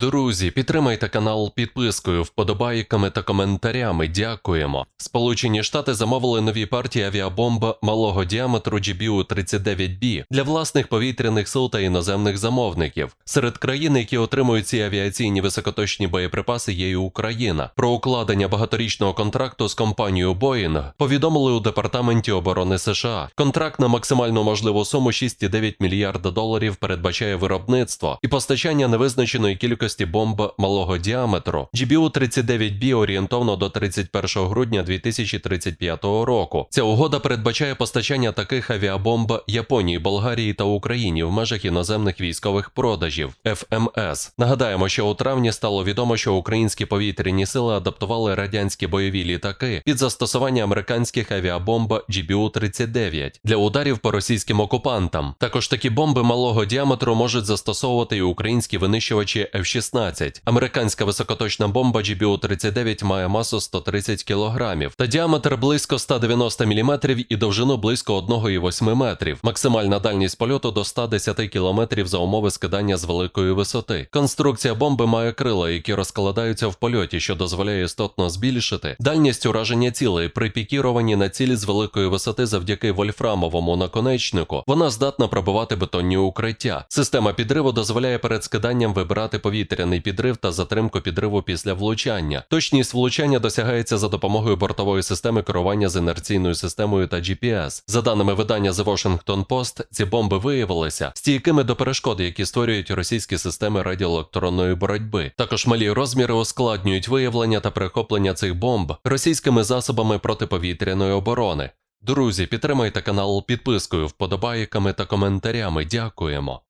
Друзі, підтримайте канал підпискою, вподобайками та коментарями. Дякуємо. Сполучені Штати замовили нові партії авіабомб малого діаметру GBU-39B для власних повітряних сил та іноземних замовників. Серед країн, які отримують ці авіаційні високоточні боєприпаси, є і Україна. Про укладення багаторічного контракту з компанією Boeing повідомили у департаменті оборони США. Контракт на максимальну можливу суму 6,9 мільярда доларів передбачає виробництво і постачання невизначеної кількості бомб малого діаметру. GBU-39B орієнтовно до 31 грудня 2035 року. Ця угода передбачає постачання таких авіабомб Японії, Болгарії та Україні в межах іноземних військових продажів FMS. Нагадаємо, що у травні стало відомо, що українські повітряні сили адаптували радянські бойові літаки під застосування американських авіабомб GBU-39 для ударів по російським окупантам. Також такі бомби малого діаметру можуть застосовувати і українські винищувачі F-16. Американська високоточна бомба GBU-39 має масу 130 кг та діаметр близько 190 мм і довжину близько 1,8 метрів. Максимальна дальність польоту до 110 км за умови скидання з великої висоти. Конструкція бомби має крила, які розкладаються в польоті, що дозволяє істотно збільшити дальність ураження цілей при пікіруванні на цілі з великої висоти завдяки вольфрамовому наконечнику. Вона здатна пробивати бетонні укриття. Система підриву дозволяє перед скиданням вибирати повітряний підрив та затримку підриву після влучання. Точність влучання досягається за допомогою бортової системи керування з інерційною системою та GPS. За даними видання The Washington Post, ці бомби виявилися стійкими до перешкод, які створюють російські системи радіоелектронної боротьби. Також малі розміри ускладнюють виявлення та перехоплення цих бомб російськими засобами протиповітряної оборони. Друзі, підтримайте канал підпискою, вподобайками та коментарями. Дякуємо.